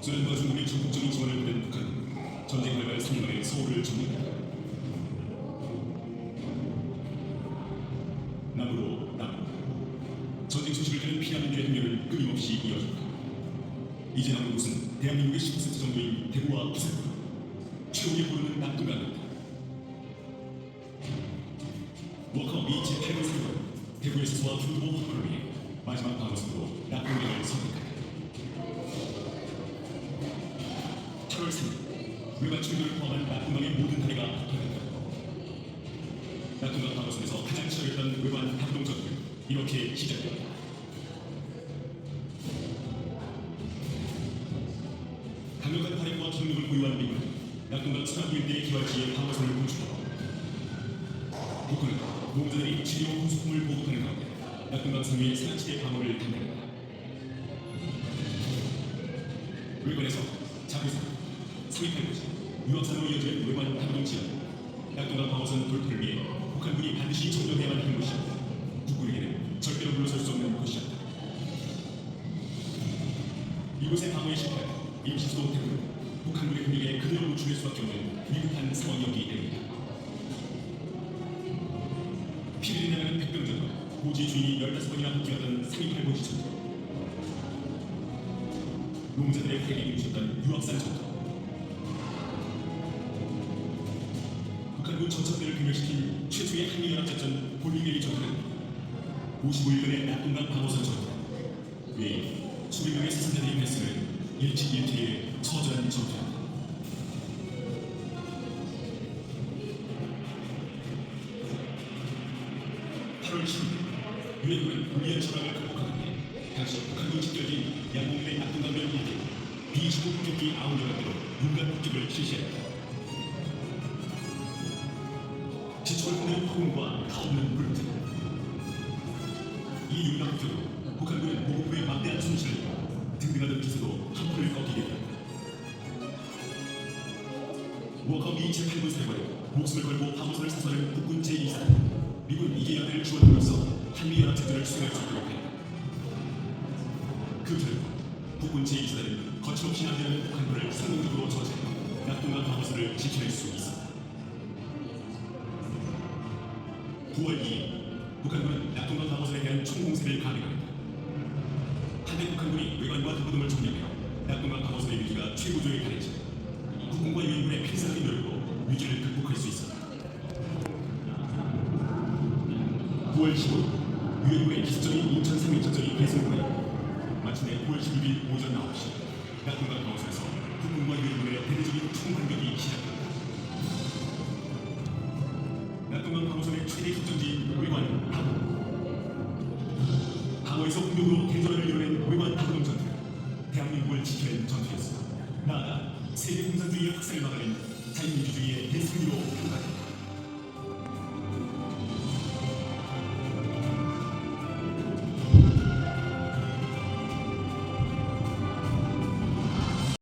소련과 중국의 적극적인 지원을 받은 북한은 전쟁 결과를 3년 만에 서울을 점령했다. 남으로 남으로 전쟁 소식을 들은 피난민들의 행렬은 끊임없이 이어졌다. 이제 남은 곳은 대한민국의 10% 정도인 대구와 부산과 최후에 부르는 낙동강이다. 워커 미 제8호 세월 대구에서 소화 중도보 확보를 위해 마지막 방어선으로 낙 3일 외관 충돌을 포함한 낙동강의 모든 다리가 합판했다. 낙동강 방어선에서 가장 치열했던 외관 합동 전투는 이렇게 시작된다. 강력한 화력과 기능력을 보유한 미군은 낙동강 수납 일대의 개발지에 방어선을 구축하고 북한은 농자들이 치료 후수품을 보급하는 가운데 낙동강 상류의 산악지대 방어를 담당했다. 외관에서 자부산, 서리팔고지, 유학산으로 이어지는 외관 합동 지역, 낙동강 방어선 돌파를 위해 북한군이 반드시 점령해야만 하는 곳이었고 북군에게는 절대로 물러설 수 없는 곳이었다. 이곳의 방어에 실패한 임시수도 대군은 북한군의 공격에 그대로 노출될 수밖에 없는 위급한 상황이었기 때문이다. 피를 나가는 백병전과 고지 주인이 15번이나 함께하던 3.28고지 전투 농자들의 활약이 이루어졌던 유학산 전투 한군 전차대를 괴멸시킨 최초의 한미연합작전 볼링베리 전투는 55일간의 낙동강 방어선 전투 외에 수백 명의 사상자들이 발생을 일치일퇴에 처절한 전투였다. (8월 10일) 유엔군은 불리한 전황을 극복하기 위해 당시 북한군 집결지인 양봉의 낙동강변 일대 B-29 폭격기 9여대로 윤간 폭격을 실시했다. 보내는 폭음과 타오르는 불길 이 윤간 폭격으로 북한군은 보급부의 막대한 입고 등등하던 기세도 한풀을 꺾이게 되었다. 워커 미 제8군 사령관은 목숨을 걸고 방어선을 사수하는 국군 제2사 미군 이계연대를 지원함으로써 한미연합작전을 수행할 수 있도록 했다. 그 결과 북군 제2사단은 거침없이 남대하는 북한군을 성공적으로 저지해 낙동강 방어선을 지켜낼 수 있었다. 9월 2일 북한군은 낙동강 방어선에 대한 총공세를 감행합니다. 한대 북한군이 외관과 도구등을 점령하여 낙동강 방어선의 위기가 최고조에 달했지만 국군과 유엔군의 필사적인 노력으로 위기를 극복할 수 있었다. 9월 15일 유엔군의 기습적인 인천 상륙작전이 개성공하여 마침내 9월 16일 오전 9시 낙동강 방어선에서 국군과 유엔군의 대대적인 총반격이 시작된다. 외관 하부 방어에서 공격으로 대전을 이뤄낸 외관 합동 전투는 대한민국을 지켜낸 전투였으나 나아가 세계 공산주의의 확산을 막아낸 자유민주주의의 대승리로 평가된다.